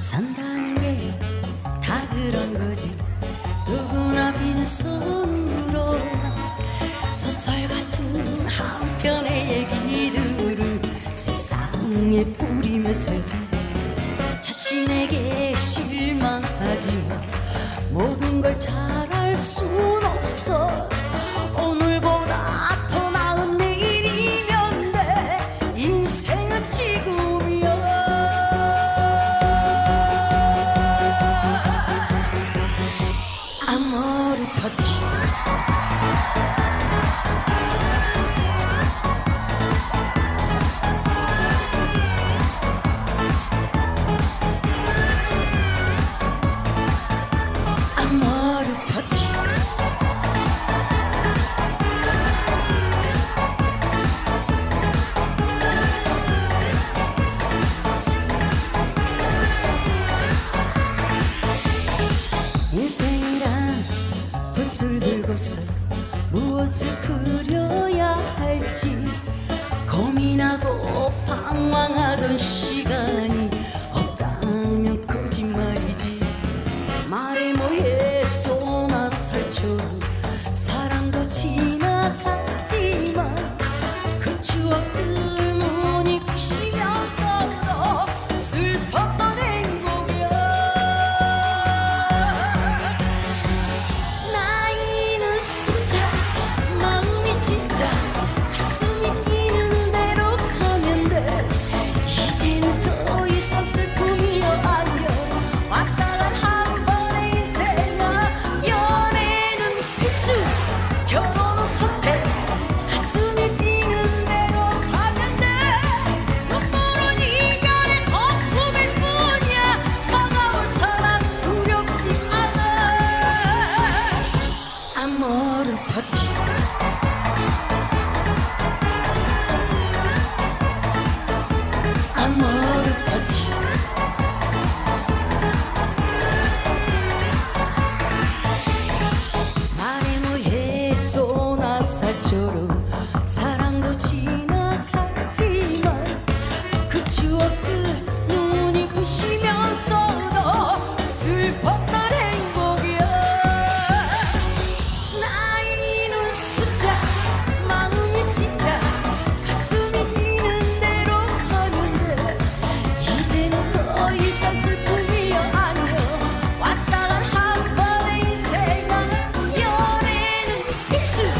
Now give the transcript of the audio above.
산다는 게 다 그런 거지. 누구나 빈손으로 소설 같은 한 편의 얘기들을 세상에 뿌리며 살지. 자신에게 실망하지 마. 모든 걸 잘할 수 무엇을 들고서 무엇을 그려야 할지 고민하고 방황하던 시간이 없다면 거짓말이지. 말해 뭐해 소 What? 是